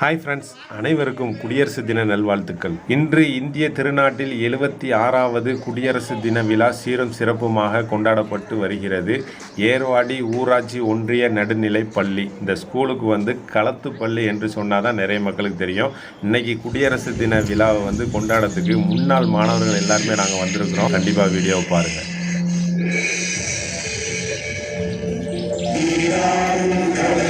Hi friends அனைவருக்கும் குடியரசு தின நல்வாழ்த்துக்கள். இன்று இந்திய திருநாட்டில் எழுபத்தி ஆறாவது குடியரசு தின விழா சீரும் சிறப்புமாக கொண்டாடப்பட்டு வருகிறது. ஏர்வாடி ஊராட்சி ஒன்றிய நடுநிலை பள்ளி. இந்த ஸ்கூலுக்கு வந்து களத்து பள்ளி என்று சொன்னால் தான் நிறைய மக்களுக்கு தெரியும். இன்னைக்கு குடியரசு தின விழாவை வந்து கொண்டாடத்துக்கு முன்னாள் மாணவர்கள் எல்லாருமே நாங்கள் வந்திருக்கிறோம். கண்டிப்பாக வீடியோவை பாருங்கள் இங்கே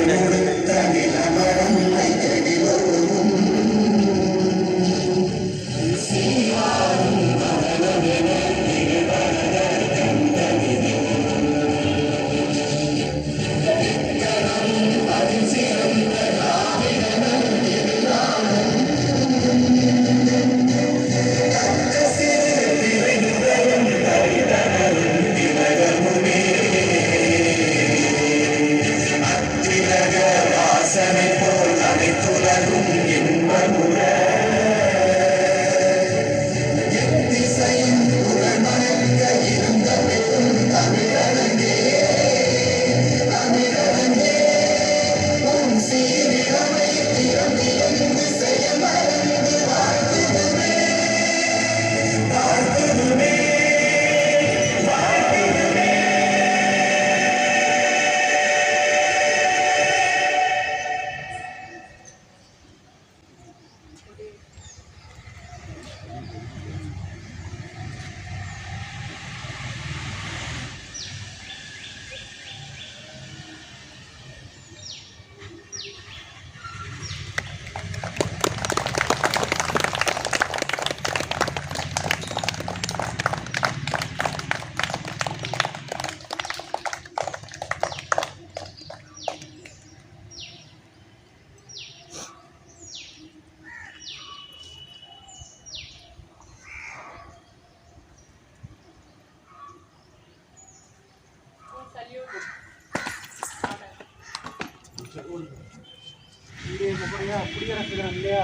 குடியரசு தினம் இல்லையா?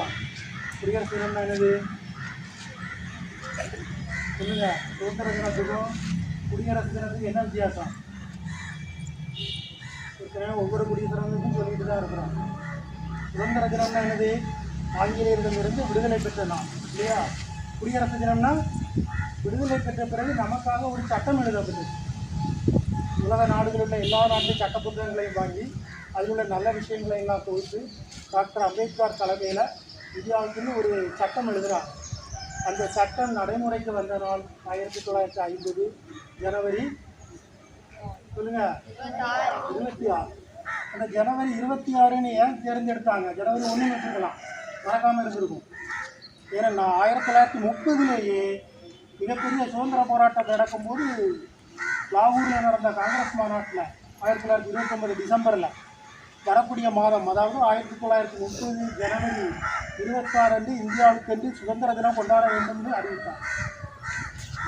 குடியரசு தினம்னா என்னது? சொல்லுங்க. சுதந்திர தினத்துக்கும் குடியரசு தினத்துக்கும் என்ன வித்தியாசம்? ஒவ்வொரு குடியரசு தினத்துக்கும் சொல்லிட்டு தான் இருக்கிறோம். சுதந்திர தினம்னா என்னது? ஆங்கிலேயரிடமிருந்து விடுதலை பெற்ற இல்லையா? குடியரசு தினம்னா விடுதலை பெற்ற பிறகு நமக்காக ஒரு சட்டம் எழுதப்பட்டது. உலக நாடுகளில் உள்ள எல்லா நாட்டு சட்ட புத்தகங்களையும் வாங்கி அதில் உள்ள நல்ல விஷயங்களை எல்லாம் தொகுத்து டாக்டர் அம்பேத்கர் தலைமையில் இந்தியாவுக்குன்னு ஒரு சட்டம் எழுதுகிறார் அந்த சட்டம் நடைமுறைக்கு வந்த நாள் ஆயிரத்தி தொள்ளாயிரத்தி ஐம்பது ஜனவரி சொல்லுங்க. இருபத்தி ஆறு. அந்த ஜனவரி இருபத்தி ஆறுன்னு ஏன் தேர்ந்தெடுத்தாங்க? ஜனவரி ஒன்று வச்சுக்கலாம் மறக்காமல் இருந்திருக்கும். ஏன்னா நான் ஆயிரத்தி தொள்ளாயிரத்தி முப்பதுலேயே மிகப்பெரிய சுதந்திர போராட்டம் நடக்கும்போது லாகூரில் நடந்த காங்கிரஸ் மாநாட்டில் ஆயிரத்தி தொள்ளாயிரத்தி இருபத்தொம்பது டிசம்பரில் வரக்கூடிய மாதம் அதாவது ஆயிரத்தி தொள்ளாயிரத்தி முப்பது ஜனவரி இருபத்தாறு அன்று இந்தியாவுக்கென்று சுதந்திர தினம் கொண்டாட வேண்டும் என்று அறிவித்தார்.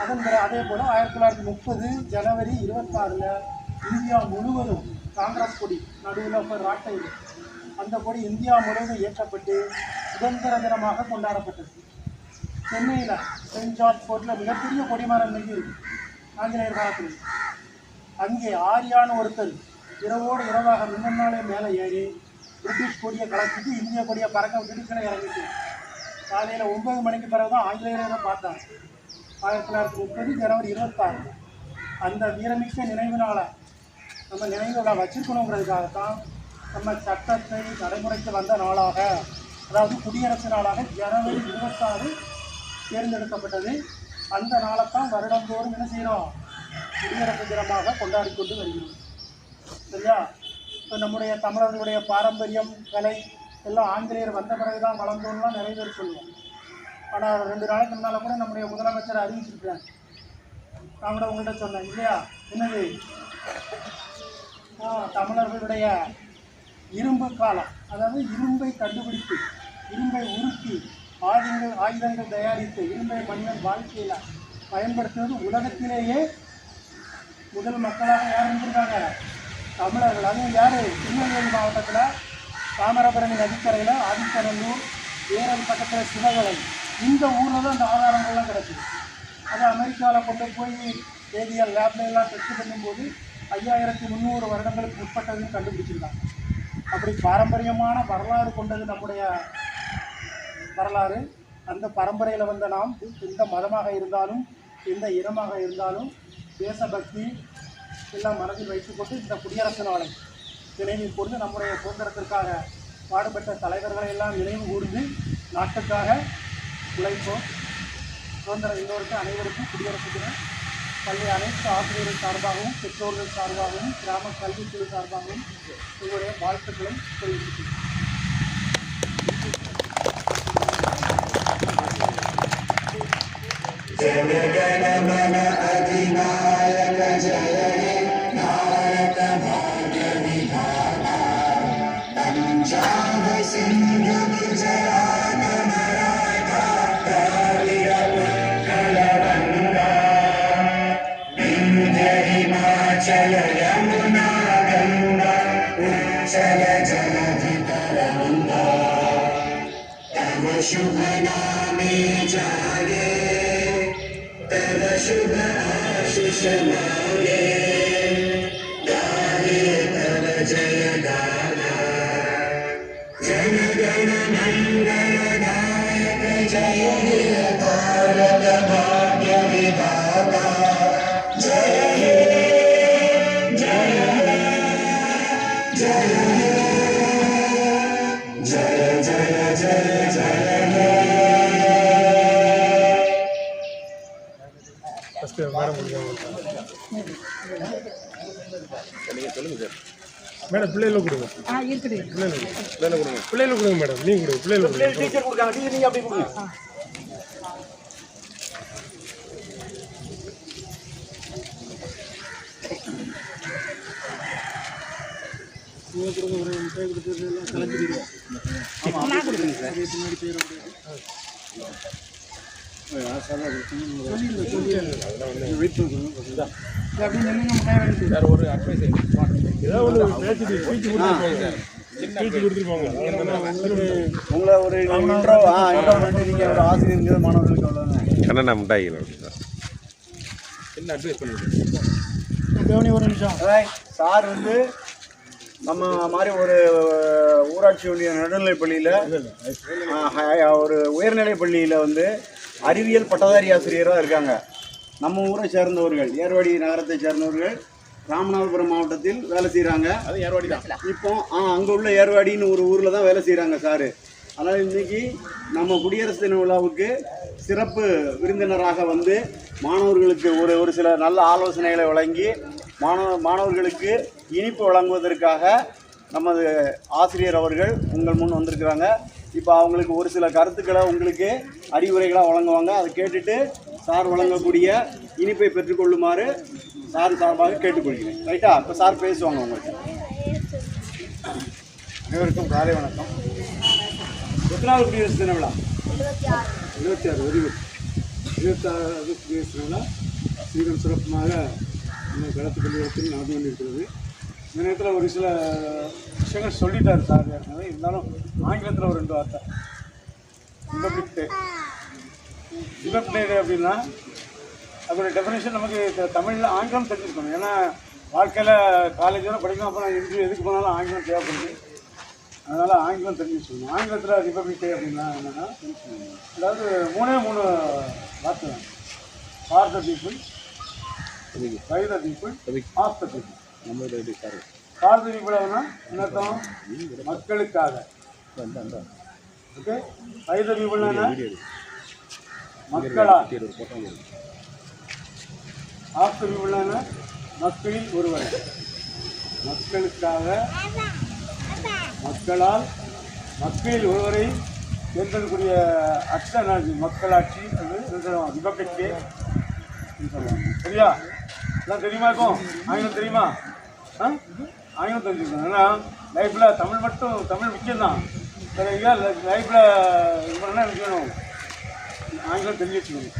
அதன் பிறகு அதே போல் ஆயிரத்தி தொள்ளாயிரத்தி முப்பது ஜனவரி இருபத்தாறில் இந்தியா முழுவதும் காங்கிரஸ் கொடி நடுவில் ஒரு ராட்டை அந்த கொடி இந்தியா முழுவதும் ஏற்றப்பட்டு சுதந்திர தினமாக கொண்டாடப்பட்டது. சென்னையில் சென்ட் ஜார்ஜ் ஃபோர்ட்டில் மிகப்பெரிய கொடிமரம் மிகு ஆங்கிலேயர் காலத்தில். அங்கே ஆரியான ஒருத்தர் இரவோடு இரவாக முந்தின மேலே ஏறி பிரிட்டிஷ் கொடியை கலத்திட்டு இந்திய கொடியை பறக்க விட்டுட்டு கீழே இறங்கிட்டு காலையில் ஒன்பது மணிக்கு பிறகு தான் ஆங்கிலேயரை பார்த்தாங்க ஆயிரத்தி தொள்ளாயிரத்தி முப்பது ஜனவரி இருபத்தாறு. அந்த வீரமிக்க நினைவு நாளை நம்ம நினைவுகளை வச்சிருக்கணுங்கிறதுக்காகத்தான் நம்ம சட்டத்தை நடைமுறைக்கு வந்த நாளாக அதாவது குடியரசு நாளாக ஜனவரி இருபத்தாறு தேர்ந்தெடுக்கப்பட்டது. அந்த நாளைத்தான் வருடந்தோறும் என்ன செய்கிறோம் குடியரசு தினமாக கொண்டாடி கொண்டு வருகிறோம். சரியா இப்போ நம்முடைய தமிழர்களுடைய பாரம்பரியம் கலை எல்லாம் ஆங்கிலேயர் வந்த பிறகு தான் வளர்ந்தோம்லாம் நிறைய பேர் சொல்லுவோம் ஆனால் ரெண்டு நாளைக்கு முன்னால் கூட நம்முடைய முதலமைச்சர் அறிவிச்சிருக்கிறார். நான் கூட உங்கள்கிட்ட சொன்னேன் இல்லையா? என்னது? ஆ, தமிழர்களுடைய இரும்பு காலம் அதாவது இரும்பை கண்டுபிடித்து இரும்பை உருக்கி ஆயுதங்கள் ஆயுதங்கள் தயாரித்து இரும்பை மனிதன் வாழ்க்கையில் பயன்படுத்துவது உலகத்திலேயே முதல் மக்களாக யார் இருந்திருக்காங்க? தமிழர்கள் அதுவும் யார்? திருநெல்வேலி மாவட்டத்தில் தாமிரபரணி நதிக்கரையில் ஆதித்தநல்லூர் வேரல் பக்கத்தில் சிவகலை. இந்த ஊரில் தான் அந்த ஆதாரங்கள்லாம் கிடச்சிது அதை அமெரிக்காவில் கொண்டு போய் வேதியியல் லேப்ல எல்லாம் டெஸ்ட் பண்ணும்போது ஐயாயிரத்தி முந்நூறு வருடங்களுக்கு உட்பட்டதுன்னு கண்டுபிடிச்சிருக்காங்க. அப்படி பாரம்பரியமான வரலாறு கொண்டது நம்முடைய வரலாறு. அந்த பரம்பரையில் வந்த நாம் எந்த மதமாக இருந்தாலும் எந்த இனமாக இருந்தாலும் தேசபக்தி எல்லாம் மனதில் வைத்துக்கொண்டு இந்த குடியரசு நாளை நினைவில் கொண்டு நம்முடைய சுதந்திரத்திற்காக பாடுபட்ட தலைவர்களை எல்லாம் நினைவு கூர்ந்து நாட்டுக்காக உழைப்போம். சுதந்திரம் எல்லோருக்கும் அனைவருக்கும் குடியரசு தினம் பள்ளி அனைத்து ஆசிரியர்கள் சார்பாகவும் பெற்றோர்கள் சார்பாகவும் கிராம கல்விக்குழு சார்பாகவும் உங்களுடைய வாழ்த்துக்களை தெரிவித்துக்கிறேன் शुभ नामे जागे तव शुभ आशिष मांगे गाये तव जय गाना जन गण मंगल गायक जय हे भारत भाग्य विधाता மேடம் பிள்ளைகளை கொடுங்க. ஆ இருக்குது. பிள்ளைகளை கொடுங்க. பிள்ளைகளை கொடுங்க. மேடம். நீங்க கொடுங்க. பிள்ளைகளை கொடுங்க. டீச்சர் கொடுக்காங்க. டீச்சர் நீங்கள் அப்படி கொடுங்க. அப்படின்னு சொல்லி நம்ம டைம் எடுத்து ஏதாவது ஒன்று பேசிட்டு ஸ்பீச் கொடுத்துருப்பாங்க ஸ்பீச் கொடுத்துருப்பாங்க உங்களை ஒரு இன்ட்ரோ ஆ இன்ட்ரோ பண்ணிட்டு ஒரு ஆசிரியருங்கிற மாணவர்களுக்கு அவ்வளோதானே கண்ணா மிட்டாய்கள் ஒரு நிமிஷம் சார் வந்து நம்ம மாதிரி ஒரு ஊராட்சி ஒன்றிய நடுநிலைப் பள்ளியில் ஒரு உயர்நிலைப் பள்ளியில் வந்து அறிவியல் பட்டதாரி ஆசிரியராக இருக்காங்க. நம்ம ஊரை சேர்ந்தவர்கள் ஏர்வாடி நகரத்தை சேர்ந்தவர்கள் ராமநாதபுரம் மாவட்டத்தில் வேலை செய்கிறாங்க அது ஏர்வாடி தான். இப்போ ஆ அங்கே உள்ள ஏர்வாடின்னு ஒரு ஊரில் தான் வேலை செய்கிறாங்க சார். அதனால் இன்னைக்கு நம்ம குடியரசு தின விழாவுக்கு சிறப்பு விருந்தினராக வந்து மாணவர்களுக்கு ஒரு ஒரு சில நல்ல ஆலோசனைகளை வழங்கி மாணவ மாணவர்களுக்கு இனிப்பு வழங்குவதற்காக நமது ஆசிரியர் அவர்கள் உங்கள் முன் வந்திருக்கிறாங்க. இப்போ அவங்களுக்கு ஒரு சில கருத்துக்களை உங்களுக்கு அறிவுரைகளாக வழங்குவாங்க. அதை கேட்டுட்டு சார் வழங்கக்கூடிய இனிப்பை பெற்றுக்கொள்ளுமாறு சார் சார்பாக கேட்டுக்கொள்கிறேன். ரைட்டா? இப்போ சார் பேசுவாங்க உங்களுக்கு. அனைவருக்கும் காலை வணக்கம். எத்தனாவது குடியரசு தின விழா? இருபத்தி ஆறு வெரி குட் இருபத்தாறு குடியரசு தின விழா. சீரும் சிறப்புமாக இந்த கடத்து பள்ளியிடத்தில் நடந்து கொண்டிருக்கிறது. இந்த நேரத்தில் ஒரு சில விஷயங்கள் சொல்லிட்டார் சார் ஏற்கனவே. இருந்தாலும் ஆங்கிலத்தில் ஒரு ரெண்டு வார்த்தை. ரிபப்ளிக் டே ரிபப்ளிக் டே அப்படின்னா அதோட டெஃபினேஷன் நமக்கு தமிழ்ல ஆங்கிலம் தெரிஞ்சிருக்கணும். ஏன்னா வாழ்க்கையில் காலேஜ் வரை படிக்கணும் அப்புறம் எங்கே எதுக்கு போனாலும் ஆங்கிலம் தேவைப்படுது. அதனால் ஆங்கிலம் தெரிஞ்சு வச்சுக்கணும் ஆங்கிலத்தில் ரிபப்ளிக் டே அப்படின்னா என்னென்னா அதாவது மூணே மூணு வார்த்தை தான் for the people by the people of the people for the people அப்படின்னா என்ன அர்த்தம் மக்களுக்காக. ஓகே பை த பீப்புள்னா என்ன மக்களா? ஆஃப் த பீப்புள்னா என்ன மக்களில் ஒருவர். மக்களுக்காக. மக்களால் மக்களில் ஒருவரை தேர்ந்தெடுக்கக்கூடிய அச்ச நாடு மக்களாட்சி அது ரிபப்ளிக் டே சொல்லுவாங்க சரியா? எல்லாம் தெரியுமா இருக்கும் ஆங்கிலம் தெரியுமா? ஆங்கிலம் தெரிஞ்சுக்கணும் ஏன்னா லைஃப்பில் தமிழ் மட்டும் தமிழ் முக்கியம்தான். சரிங்களா லைஃப்பில் இது பண்ணால் எனக்கு வேணும் ஆங்கிலம் தெரிஞ்சு வச்சுக்கணும்.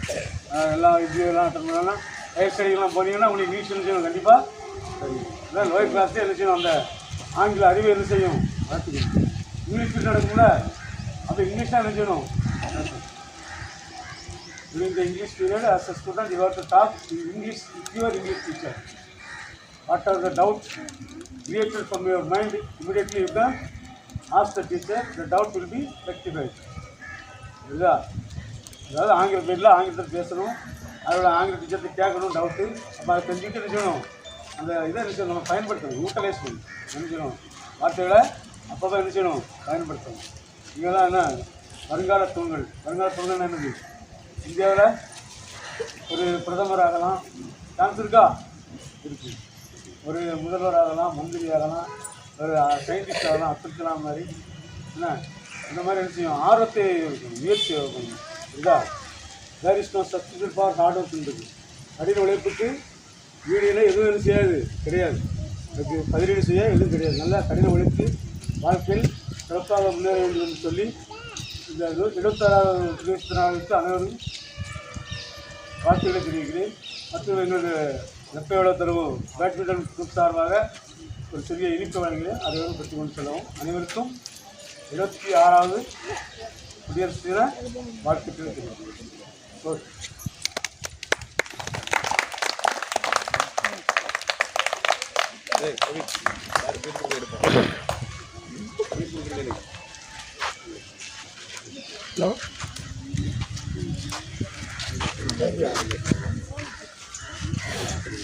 எல்லாம் இது எல்லாம் அட்டன் பண்ணலாம் ஹையர் ஸ்டடிக்கெலாம் போனீங்கன்னா உங்களுக்கு இங்கிலீஷ் செய்யணும் கண்டிப்பாக அதான் லோயர் கிளாஸே என்ன செய்யணும் அந்த ஆங்கில அறிவு என்ன செய்யும்? பார்த்துக்கணும் இங்கிலீஷ் நடக்கும்ல அப்போ இங்கிலீஷ் தான் என்ன செய்யணும்? During the English period, as a student, you have to talk English with your English teacher. What are the doubts? created from your mind, immediately you can ask the teacher, the doubt will be rectified. புரியுதா அதாவது ஆங்கில பேரில் ஆங்கிலத்தில் பேசணும். அதோட ஆங்கில டீச்சர்கிட்ட கேட்கணும் டவுட்டு அப்போ அதை தெரிஞ்சுக்கிட்டு என்ன செய்யணும்? அந்த இதை என்ன நம்ம பயன்படுத்தணும். யூட்டிலைஸ் பண்ணி என்ன வார்த்தைகளை அப்போ தான் செய்யணும்? பயன்படுத்தணும். இங்கே தான் என்ன? வருங்கால தூண்கள் வருங்கால தூண்கள் என்னது? இந்தியாவில் ஒரு பிரதமர் ஆகலாம் சான்ஸ் இருக்கா. இருக்குது ஒரு முதல்வர் ஆகலாம் மந்திரி ஆகலாம் ஒரு சயின்டிஸ்ட் ஆகலாம் அப்துல் கலாம் மாதிரி. என்ன? இந்த மாதிரி என்ன செய்யும்? ஆர்வத்தை முயற்சி இதா there is no substitute for hard ஒர்க்ன்றது கடின உழைப்புக்கு வீடியோவில் எதுவும் என்ன செய்யாது? கிடையாது. அதுக்கு பதிலீடு செய்ய எதுவும் கிடையாது. நல்லா கடின உழைப்பு வாழ்க்கையில் சிறப்பாக முன்னேற வேண்டும் என்று சொல்லி இந்த எழுபத்தாறாவது குடியரசு அனைவரும் வாழ்த்துக்களை தெரிவிக்கிறேன். மற்றும் எங்களது வெப்ப தரவு பேட்மிண்டன் குரூப் சார்பாக ஒரு சிறிய இனிப்பு வழங்குகிறேன் அதை வந்து பெற்றுக் கொண்டு செல்லவும். அனைவருக்கும் இருபத்தி ஆறாவது குடியரசு தின வாழ்த்துக்கள் தெரிவிக்கிறேன்.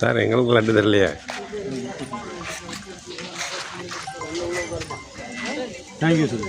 சார் எங்களுக்கு லட்டு தரலையே. Thank you sir